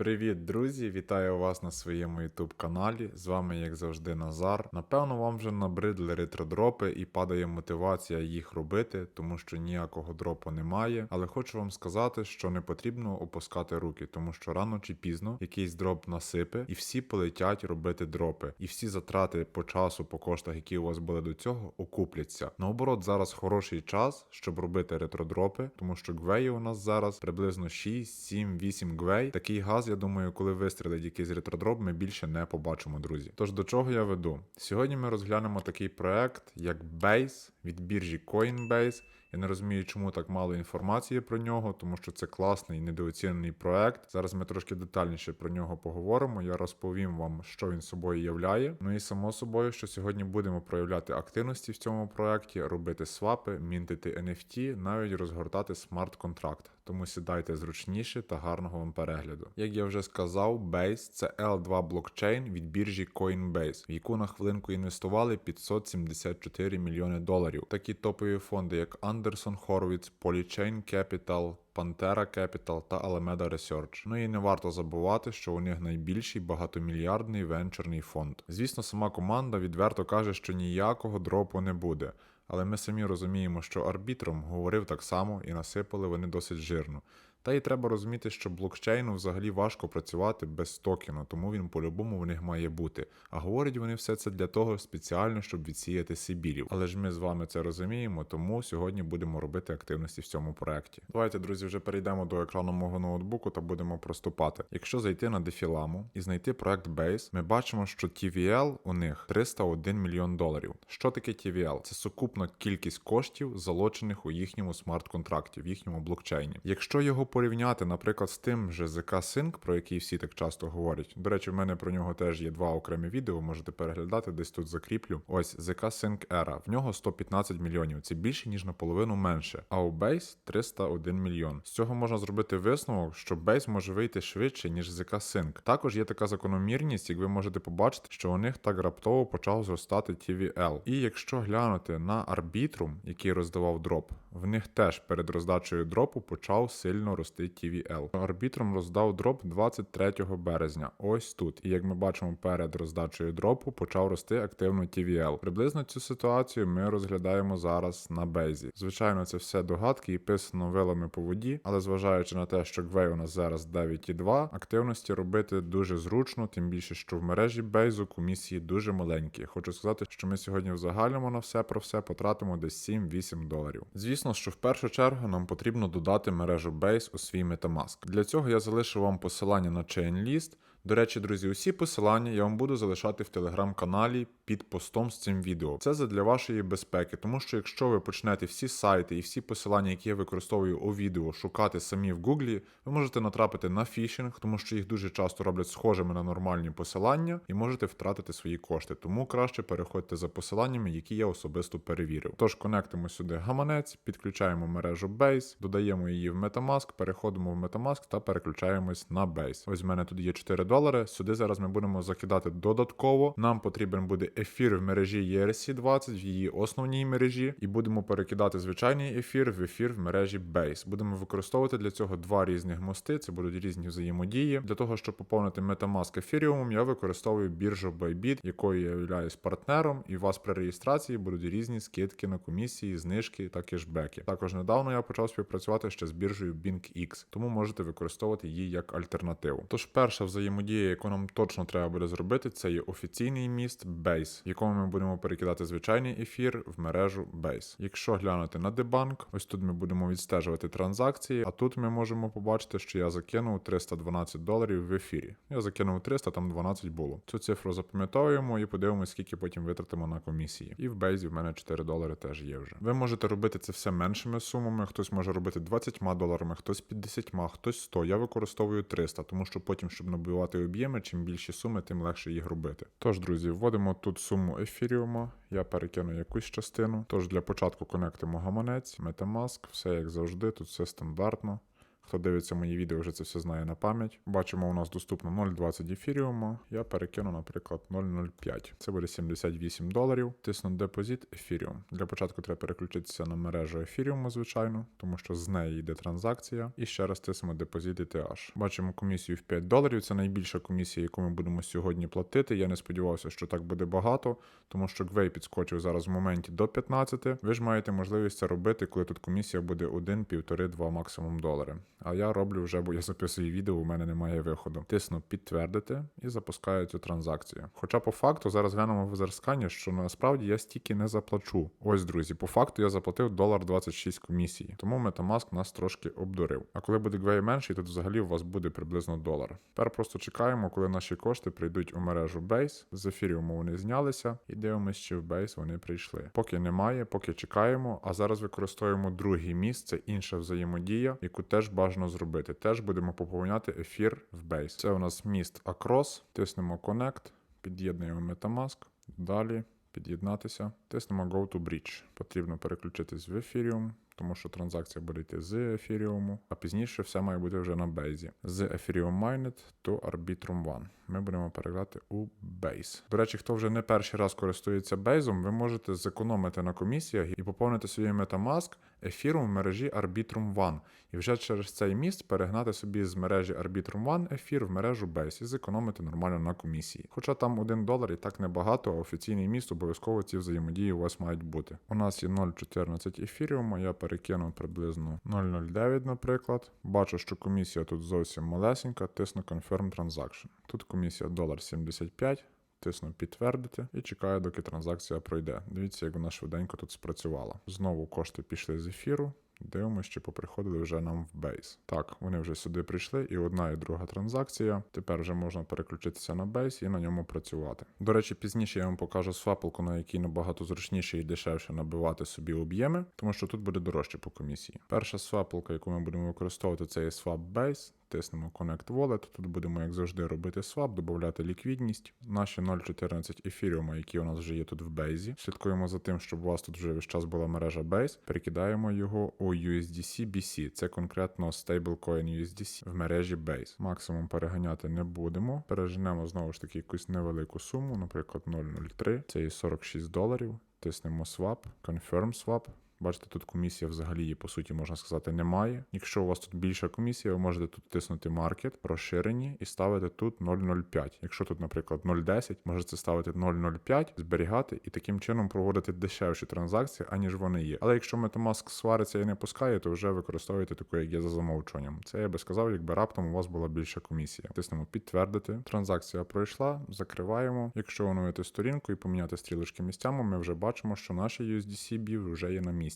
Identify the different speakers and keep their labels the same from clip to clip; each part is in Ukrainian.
Speaker 1: Привіт, друзі! Вітаю вас на своєму YouTube каналі. З вами, як завжди, Назар. Напевно, вам вже набридли ретродропи і падає мотивація їх робити, тому що ніякого дропу немає. Але хочу вам сказати, що не потрібно опускати руки, тому що рано чи пізно якийсь дроп насипе, і всі полетять робити дропи. І всі затрати по часу, по коштах, які у вас були до цього, окупляться. Наоборот, зараз хороший час, щоб робити ретродропи, тому що гвеї у нас зараз приблизно 6, 7, 8 гвей. Такий газ, я думаю, коли вистрілить якийсь ретродроп, ми більше не побачимо, друзі. Тож до чого я веду? Сьогодні ми розглянемо такий проект, як Base від біржі Coinbase. Я не розумію, чому так мало інформації про нього, тому що це класний недооцінений проект. Зараз ми трошки детальніше про нього поговоримо. Я розповім вам, що він собою являє. Ну і само собою, що сьогодні будемо проявляти активності в цьому проекті, робити свапи, мінтити NFT, навіть розгортати смарт-контракт. Тому сідайте зручніше та гарного вам перегляду. Як я вже сказав, Base – це L2 блокчейн від біржі Coinbase, в яку на хвилинку інвестували 574 мільйони доларів. Такі топові фонди, як Anderson Horowitz, Polychain Capital, Pantera Capital та Alameda Research. Ну і не варто забувати, що у них найбільший багатомільярдний венчурний фонд. Звісно, сама команда відверто каже, що ніякого дропу не буде. Але ми самі розуміємо, що арбітром говорив так само і насипали вони досить жирно. Та й треба розуміти, що блокчейну взагалі важко працювати без токену, тому він по-любому в них має бути. А говорять вони все це для того спеціально, щоб відсіяти Сибірів. Але ж ми з вами це розуміємо, тому сьогодні будемо робити активності в цьому проекті. Давайте, друзі, вже перейдемо до екрану мого ноутбуку та будемо проступати. Якщо зайти на дефіламу і знайти проект Base, ми бачимо, що TVL у них 301 мільйон доларів. Що таке TVL? Це сукупна кількість коштів, залочених у їхньому смарт-контракті, в їхньому блокчейні. Якщо його порівняти, наприклад, з тим же ZK Sync, про який всі так часто говорять. До речі, в мене про нього теж є два окремі відео, можете переглядати, десь тут закріплю. Ось ZK Sync Era. В нього 115 мільйонів. Це більше, ніж наполовину менше. А у Base 301 мільйон. З цього можна зробити висновок, що Base може вийти швидше, ніж ZK Sync. Також є така закономірність, як ви можете побачити, що у них так раптово почав зростати TVL. І якщо глянути на Arbitrum, який роздавав дроп, в них теж перед роздачею дропу почав сильно рости TVL. Арбітром роздав дроп 23 березня. Ось тут. І як ми бачимо, перед роздачею дропу почав рости активно TVL. Приблизно цю ситуацію ми розглядаємо зараз на бейзі. Звичайно, це все догадки і писано вилами по воді, але зважаючи на те, що Гвей у нас зараз 9,2, активності робити дуже зручно, тим більше, що в мережі бейзу комісії дуже маленькі. Хочу сказати, що ми сьогодні в загальному на все про все потратимо десь 7-8 доларів. Звісно, що в першу чергу нам потрібно додати мережу Base у свій Metamask. Для цього я залишу вам посилання на ChainList. До речі, друзі, усі посилання я вам буду залишати в телеграм-каналі під постом з цим відео. Це задля вашої безпеки, тому що якщо ви почнете всі сайти і всі посилання, які я використовую у відео, шукати самі в Гуглі, ви можете натрапити на фішинг, тому що їх дуже часто роблять схожими на нормальні посилання, і можете втратити свої кошти. Тому краще переходьте за посиланнями, які я особисто перевірив. Тож конектимо сюди гаманець, підключаємо мережу Base, додаємо її в Metamask, переходимо в Metamask та переключаємось на Base. Ось в мене тут є 4 долари. Сюди зараз ми будемо закидати додатково. Нам потрібен буде ефір в мережі ERC20, в її основній мережі, і будемо перекидати звичайний ефір в ефір в мережі Base. Будемо використовувати для цього два різних мости. Це будуть різні взаємодії. Для того, щоб поповнити Metamask ефіріумом, я використовую біржу Bybit, якою я являюсь партнером, і у вас при реєстрації будуть різні скидки на комісії, знижки та кешбеки. Також недавно я почав співпрацювати ще з біржею BinkX, тому можете використовувати її як альтернативу. Тож перша взаємодія, яку нам точно треба буде зробити, це є офіційний міст Base, в якому ми будемо перекидати звичайний ефір в мережу Base. Якщо глянути на дебанк, ось тут ми будемо відстежувати транзакції, а тут ми можемо побачити, що я закинув 312 доларів в ефірі. Я закинув 300, там 12 було. Цю цифру запам'ятовуємо і подивимося, скільки потім витратимо на комісії. І в Бейзі в мене 4 долари теж є вже. Ви можете робити це все меншими сумами. Хтось може робити 20 доларами, хтось 50, хтось 100. Я використовую 300, тому що потім, щоб набивати об'єми, чим більші суми, тим легше їх робити. Тож, друзі, вводимо тут суму ефіріума. Я перекину якусь частину. Тож для початку конектимо гаманець, Metamask, все як завжди, тут все стандартно. Хто дивиться мої відео, вже це все знає на пам'ять. Бачимо, у нас доступно 0,20 ефіріуму. Я перекину, наприклад, 0,05. Це буде 78 доларів. Тисну депозит ефіріум. Для початку треба переключитися на мережу ефіріуму, звичайно, тому що з неї йде транзакція. І ще раз тиснемо депозит ETH. Бачимо комісію в 5 доларів. Це найбільша комісія, яку ми будемо сьогодні платити. Я не сподівався, що так буде багато, тому що Гвей підскочив зараз в моменті до 15. Ви ж маєте можливість це робити, коли тут комісія буде 1, 1,5, 2 максимум долари. А я роблю вже, бо я записую відео, у мене немає виходу. Тисну підтвердити і запускаю цю транзакцію. Хоча по факту зараз глянемо в зерскані, що насправді я стільки не заплачу. Ось, друзі, по факту я заплатив долар 26 комісії, тому Metamask нас трошки обдурив. А коли буде Гвей менший, то взагалі у вас буде приблизно долар. Тепер просто чекаємо, коли наші кошти прийдуть у мережу Base. З ефіріуму вони знялися, і дивимося, чи в Base вони прийшли. Поки немає, поки чекаємо. А зараз використовуємо другий міст, це інша взаємодія, яку теж бажано зробити. Теж будемо поповняти ефір в Base. Це у нас міст Across, тиснемо Connect, під'єднуємо Metamask. Далі під'єднатися. Тиснемо Go to Bridge. Потрібно переключитись в Ethereum, тому що транзакція буде йти з Ethereum, а пізніше все має бути вже на бейзі. З Ethereum Mainnet to Arbitrum One. Ми будемо переглядати у Base. До речі, хто вже не перший раз користується Base, ви можете зекономити на комісіях і поповнити свій Metamask ефіром в мережі Arbitrum One. І вже через цей міст перегнати собі з мережі Arbitrum One ефір в мережу Base і зекономити нормально на комісії. Хоча там 1 долар і так небагато, а офіційний міст обов'язково ці взаємодії у вас мають бути. У нас є 0,14 ефіріуму, я перекину приблизно 0,09, наприклад. Бачу, що комісія тут зовсім малесенька, тисну Confirm Transaction. Тут комісія 1,75. Тисну підтвердити і чекаю, доки транзакція пройде. Дивіться, як вона швиденько тут спрацювала. Знову кошти пішли з ефіру. Дивимося, чи поприходили вже нам в бейс. Так, вони вже сюди прийшли, і одна і друга транзакція. Тепер вже можна переключитися на бейс і на ньому працювати. До речі, пізніше я вам покажу свапалку, на якій набагато зручніше і дешевше набивати собі об'єми, тому що тут буде дорожче по комісії. Перша свапалка, яку ми будемо використовувати, це є Swap Base. Тиснемо Connect Wallet. Тут будемо, як завжди, робити свап, додати ліквідність. Наші 0.14 ефіріума, які у нас вже є тут в бейзі. Слідкуємо за тим, щоб у вас тут вже весь час була мережа Base. Перекидаємо його у USDC BC. Це конкретно stablecoin USDC в мережі Base. Максимум переганяти не будемо. Переженемо знову ж таки якусь невелику суму, наприклад, 0.03. Це є 46 доларів. Тиснемо Swap, Confirm Swap. Бачите, тут комісія взагалі її, по суті, можна сказати, немає. Якщо у вас тут більша комісія, ви можете тут тиснути маркет, розширені і ставити тут 0,05. Якщо тут, наприклад, 0,10, можете ставити 0,05, зберігати і таким чином проводити дешевші транзакції, аніж вони є. Але якщо Metamask свариться і не пускає, то вже використовуєте таку, як є за замовчуванням. Це я би сказав, якби раптом у вас була більша комісія. Тиснемо підтвердити. Транзакція пройшла, закриваємо. Якщо оновити сторінку і поміняти стрілочки місцями, ми вже бачимо, що наші USDC вже є на місці.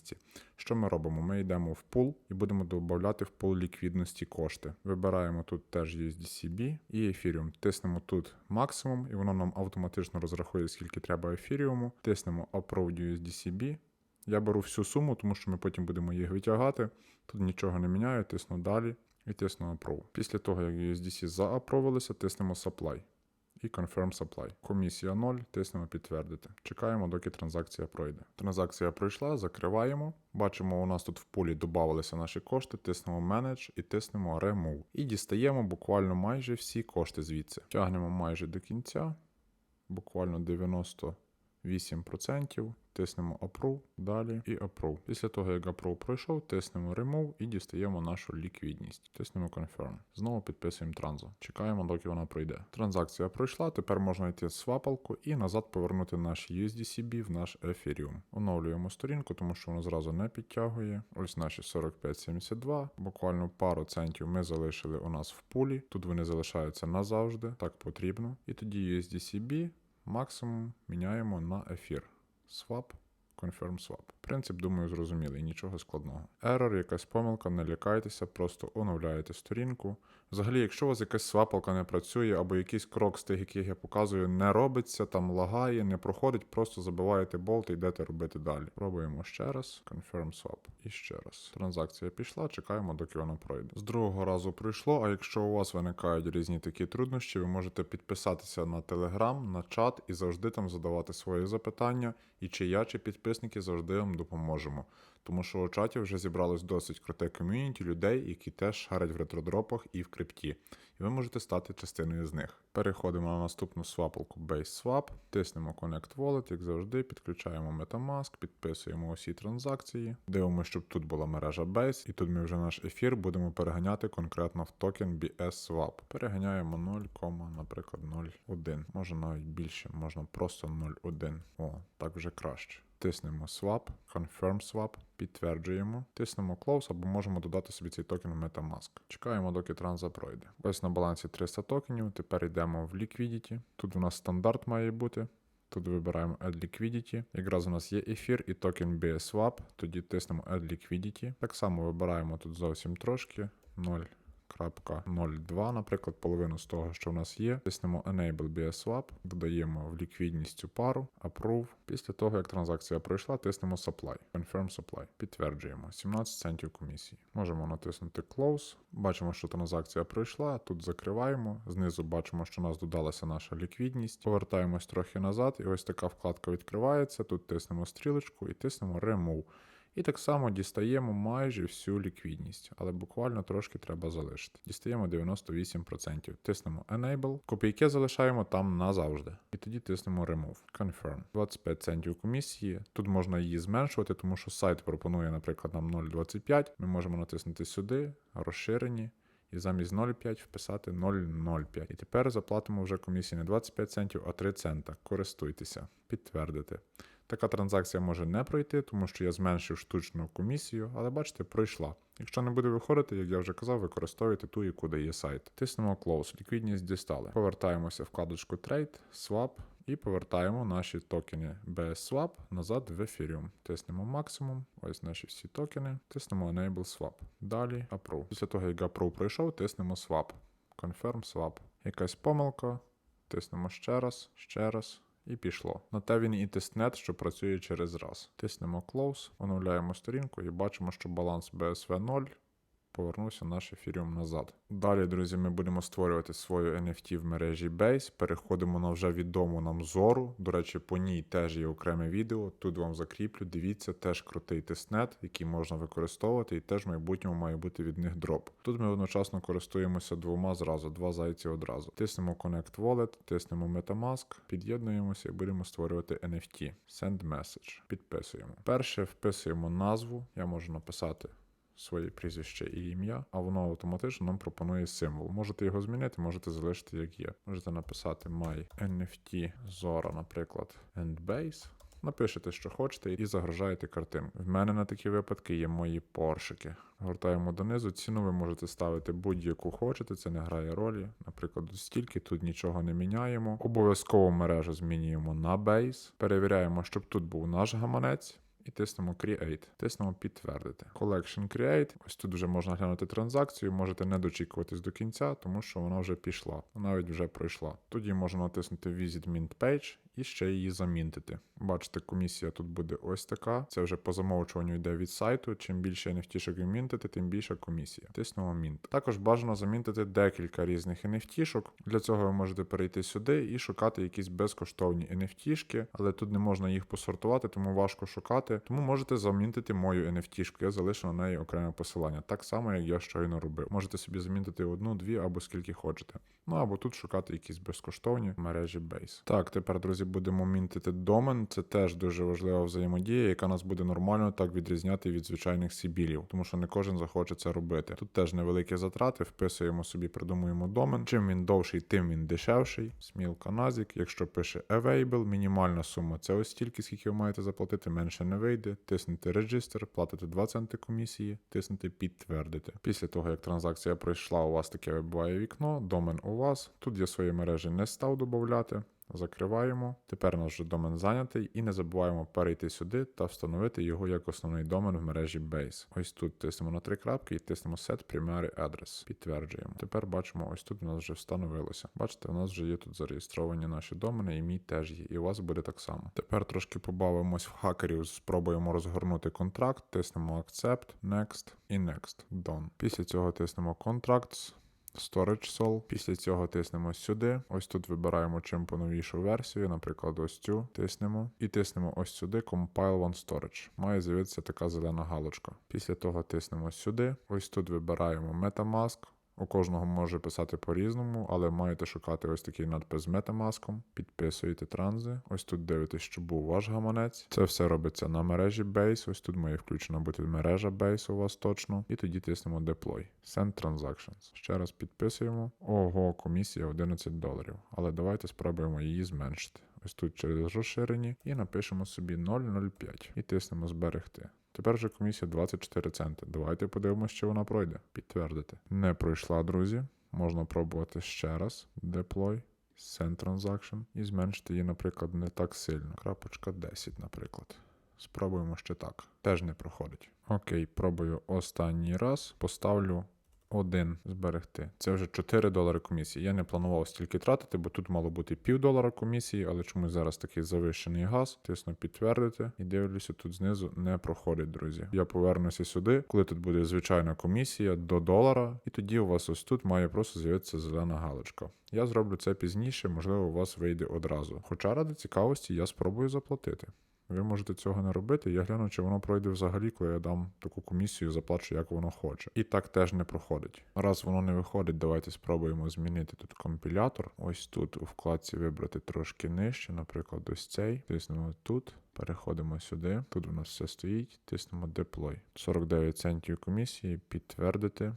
Speaker 1: Що ми робимо? Ми йдемо в пул і будемо додати в пул ліквідності кошти. Вибираємо тут теж USDCB і Ethereum. Тиснемо тут максимум, і воно нам автоматично розрахує, скільки треба ефіріуму. Тиснемо Approve USDCB. Я беру всю суму, тому що ми потім будемо їх витягати. Тут нічого не міняю, тисну далі і тисну Approve. Після того, як USDC заапровилися, тиснемо Supply і Confirm Supply. Комісія 0, тиснемо підтвердити. Чекаємо, доки транзакція пройде. Транзакція пройшла, закриваємо. Бачимо, у нас тут в пулі додавалися наші кошти, тиснемо Manage і тиснемо Remove. І дістаємо буквально майже всі кошти звідси. Тягнемо майже до кінця, буквально 98%. Тиснемо Approve, далі і Approve. Після того, як Approve пройшов, тиснемо Remove і дістаємо нашу ліквідність. Тиснемо Confirm. Знову підписуємо транзу. Чекаємо, доки вона пройде. Транзакція пройшла, тепер можна йти в свапалку і назад повернути наш USDCB в наш Ethereum. Оновлюємо сторінку, тому що воно зразу не підтягує. Ось наші 4572. Буквально пару центів ми залишили у нас в пулі. Тут вони залишаються назавжди, так потрібно. І тоді USDCB максимум міняємо на ефір. Swap, Confirm Swap. Принцип, думаю, зрозумілий, нічого складного. Error, якась помилка, не лякайтеся, просто оновляєте сторінку. Взагалі, якщо у вас якась свапалка не працює, або якийсь крок з тих, яких я показую, не робиться, там лагає, не проходить, просто забиваєте болт і йдете робити далі. Пробуємо ще раз. Confirm Swap. І ще раз. Транзакція пішла, чекаємо, доки вона пройде. З другого разу пройшло, а якщо у вас виникають різні такі труднощі, ви можете підписатися на Telegram, на чат і завжди там задавати свої запитання. І чи я, чи підписники завжди вам допоможемо. Тому що у чаті вже зібралось досить круте ком'юніті людей, які теж шарять в ретродропах і в крипті. І ви можете стати частиною з них. Переходимо на наступну свапалку Base Swap, тиснемо Connect Wallet, як завжди, підключаємо Metamask, підписуємо усі транзакції, дивимося, щоб тут була мережа Base, і тут ми вже наш ефір будемо переганяти конкретно в токен BS Swap. Переганяємо 0, наприклад, 0,1. Може навіть більше, можна просто 0,1. О, так вже краще. Тиснемо Swap, Confirm Swap, підтверджуємо, тиснемо Close або можемо додати собі цей токен в Metamask. Чекаємо, доки транза пройде. Ось на балансі 300 токенів. Тепер йдемо в Liquidity. Тут у нас стандарт має бути. Тут вибираємо Add Liquidity. Якраз у нас є ефір і токен BSWAP. Тоді тиснемо Add Liquidity. Так само вибираємо тут зовсім трошки 0.02, наприклад, половину з того, що в нас є. Тиснемо Enable BSWAP, додаємо в ліквідність цю пару, Approve. Після того, як транзакція пройшла, тиснемо Supply. Confirm Supply. Підтверджуємо 17 центів комісії. Можемо натиснути Close. Бачимо, що транзакція пройшла. Тут закриваємо. Знизу бачимо, що у нас додалася наша ліквідність. Повертаємось трохи назад, і ось така вкладка відкривається. Тут тиснемо стрілочку і тиснемо Remove. І так само дістаємо майже всю ліквідність, але буквально трошки треба залишити. Дістаємо 98%. Тиснемо Enable, копійки залишаємо там назавжди. І тоді тиснемо Remove. Confirm. 25 центів комісії. Тут можна її зменшувати, тому що сайт пропонує, наприклад, нам 0,25. Ми можемо натиснути сюди, розширені. І замість 0,5 вписати 0,05. І тепер заплатимо вже комісії не 25 центів, а 3 цента. Користуйтеся, підтвердити. Така транзакція може не пройти, тому що я зменшив штучну комісію, але бачите, пройшла. Якщо не буде виходити, як я вже казав, використовуйте ту, яку дає сайт. Тиснемо Close, ліквідність дістали. Повертаємося вкладочку Trade, Swap і повертаємо наші токени BSWAP назад в Ethereum. Тиснемо максимум, ось наші всі токени, тиснемо Enable Swap. Далі Approve. Після того, як Approve пройшов, тиснемо Swap. Confirm Swap. Якась помилка. Тиснемо ще раз, ще раз. І пішло. На те він і тестнет, що працює через раз. Тиснемо Close, оновляємо сторінку і бачимо, що баланс BSV 0. Повернувся наш ефіріум назад. Далі, друзі, ми будемо створювати свою NFT в мережі Base. Переходимо на вже відому нам зору. До речі, по ній теж є окреме відео. Тут вам закріплю. Дивіться, теж крутий тестнет, який можна використовувати, і теж в майбутньому має бути від них дроп. Тут ми одночасно користуємося двома зразу, два зайці одразу. Тиснемо Connect Wallet, тиснемо Metamask, під'єднуємося і будемо створювати NFT. Send message. Підписуємо. Перше вписуємо назву. Я можу написати своє прізвище і ім'я, а воно автоматично нам пропонує символ. Можете його змінити, можете залишити як є. Можете написати My NFT Zora, наприклад, and. Напишете, що хочете, і загружаєте картинку. В мене на такі випадки є мої поршики. Гортаємо донизу. Ціну ви можете ставити будь-яку хочете, це не грає ролі. Наприклад, стільки тут нічого не міняємо. Обов'язково мережу змінюємо на Base. Перевіряємо, щоб тут був наш гаманець. І тиснемо Create. Тиснемо підтвердити. Collection Create. Ось тут вже можна глянути транзакцію. Можете не дочікуватись до кінця, тому що вона вже пішла. Навіть вже пройшла. Тоді можна натиснути Visit Mint Page і ще її замінтити. Бачите, комісія тут буде ось така. Це вже по замовчуванню йде від сайту. Чим більше NFT-шок ви мінтите, тим більша комісія. Тиснемо Mint. Також бажано замінтити декілька різних NFT-шок. Для цього ви можете перейти сюди і шукати якісь безкоштовні NFT-шки, але тут не можна їх посортувати, тому важко шукати. Тому можете замінтити мою NFT-шку. Я залишу на неї окреме посилання, так само, як я щойно робив. Можете собі замінтити одну, дві або скільки хочете. Ну або тут шукати якісь безкоштовні мережі Base. Так, тепер, друзі, будемо мінтити домен. Це теж дуже важлива взаємодія, яка нас буде нормально так відрізняти від звичайних сібілів, тому що не кожен захоче це робити. Тут теж невеликі затрати, вписуємо собі, придумуємо домен. Чим він довший, тим він дешевший. Смілка Назік. Якщо пише Available, мінімальна сума це ось стільки, скільки ви маєте заплатити, менше не вийде. Тиснете Register, платите 2 центи комісії, тиснете підтвердити. Після того, як транзакція пройшла, у вас таке вибиває вікно, домен у вас. Тут я свої мережі не став додати. Закриваємо. Тепер наш домен зайнятий, і не забуваємо перейти сюди та встановити його як основний домен в мережі Base. Ось тут тиснемо на три крапки і тиснемо Set Primary Address. Підтверджуємо. Тепер бачимо, ось тут у нас вже встановилося. Бачите, у нас вже є тут зареєстровані наші домени, і мій теж є. І у вас буде так само. Тепер трошки побавимось в хакерів, спробуємо розгорнути контракт, тиснемо Accept, Next і Next. Done. Після цього тиснемо Contracts. Storage Sol. Після цього тиснемо сюди. Ось тут вибираємо чим поновішу версію, наприклад, ось цю тиснемо. І тиснемо ось сюди Compile One Storage. Має з'явитися така зелена галочка. Після того тиснемо сюди. Ось тут вибираємо Metamask. У кожного може писати по-різному, але маєте шукати ось такий надпис з метамаском, підписуєте транзи. Ось тут дивитесь, що був ваш гаманець. Це все робиться на мережі Base. Ось тут має включена бути мережа Base у вас точно. І тоді тиснемо Deploy. Send Transactions. Ще раз підписуємо. Ого, комісія 11 доларів. Але давайте спробуємо її зменшити. Ось тут через розширені і напишемо собі 0,05 і тиснемо зберегти. Тепер же комісія 24 центи. Давайте подивимося, що вона пройде. Підтвердити. Не пройшла, друзі. Можна пробувати ще раз. Deploy, Send Transaction і зменшити її, наприклад, не так сильно. Крапочка 10, наприклад. Спробуємо ще так. Теж не проходить. Окей, пробую останній раз. Поставлю один зберегти. Це вже 4 долари комісії. Я не планував стільки тратити, бо тут мало бути пів долара комісії, але чомусь зараз такий завищений газ. Тисну підтвердити і дивлюся, тут знизу не проходить, друзі. Я повернуся сюди, коли тут буде звичайна комісія до долара, і тоді у вас ось тут має просто з'явитися зелена галочка. Я зроблю це пізніше, можливо, у вас вийде одразу. Хоча ради цікавості я спробую заплатити. Ви можете цього не робити. Я гляну, чи воно пройде взагалі, коли я дам таку комісію, заплачу, як воно хоче. І так теж не проходить. Раз воно не виходить, давайте спробуємо змінити тут компілятор. Ось тут у вкладці вибрати трошки нижче, наприклад, ось цей. Тиснемо тут. Переходимо сюди. Тут у нас все стоїть. Тиснемо Deploy. 49 центів комісії, підтвердити.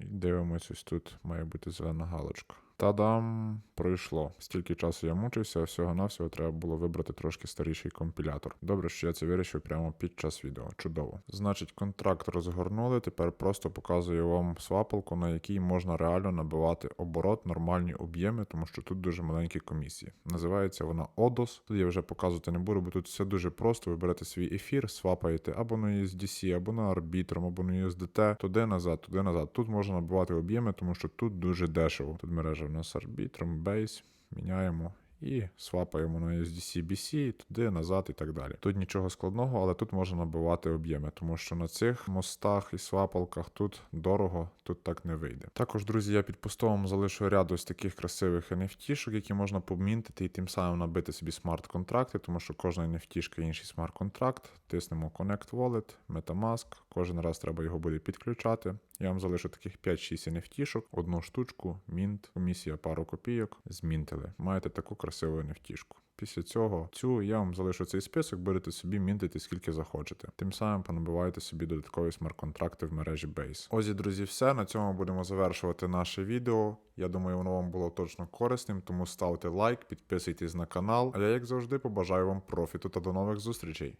Speaker 1: І дивимось, ось тут має бути зелена галочка. Та-дам! Пройшло. Стільки часу я мучився, всього-навсього треба було вибрати трошки старіший компілятор. Добре, що я це вирішив прямо під час відео. Чудово. Значить, контракт розгорнули. Тепер просто показую вам свапалку, на якій можна реально набивати оборот, нормальні об'єми, тому що тут дуже маленькі комісії. Називається вона ODOS. Тут я вже показувати не буду, бо тут все дуже просто. Ви берете свій ефір, свапаєте або на USDC, або на Arbitrum, або на USDT, туди назад, туди назад. Тут можна набивати об'єми, тому що тут дуже дешево. Тут мережа в нас Arbitrum, Base, міняємо. І свапаємо на USDC BC, туди, назад і так далі. Тут нічого складного, але тут можна набивати об'єми, тому що на цих мостах і свапалках тут дорого, тут так не вийде. Також, друзі, я під постом залишу ряд ось таких красивих NFT-шок, які можна помінтити і тим самим набити собі смарт-контракти, тому що кожна NFT-шка інший смарт-контракт. Тиснемо Connect Wallet, Metamask. Кожен раз треба його буде підключати. Я вам залишу таких 5-6 NFT-шок, одну штучку, мінт, комісія пару копійок, змінтили. Маєте таку красиву NFT-шку. Після цього цю я вам залишу цей список, берете собі, мінтите скільки захочете. Тим самим понабиваєте собі додаткові смарт-контракти в мережі Base. Ось, і, друзі, все. На цьому будемо завершувати наше відео. Я думаю, воно вам було точно корисним, тому ставте лайк, підписуйтесь на канал. А я, як завжди, побажаю вам профіту та до нових зустрічей.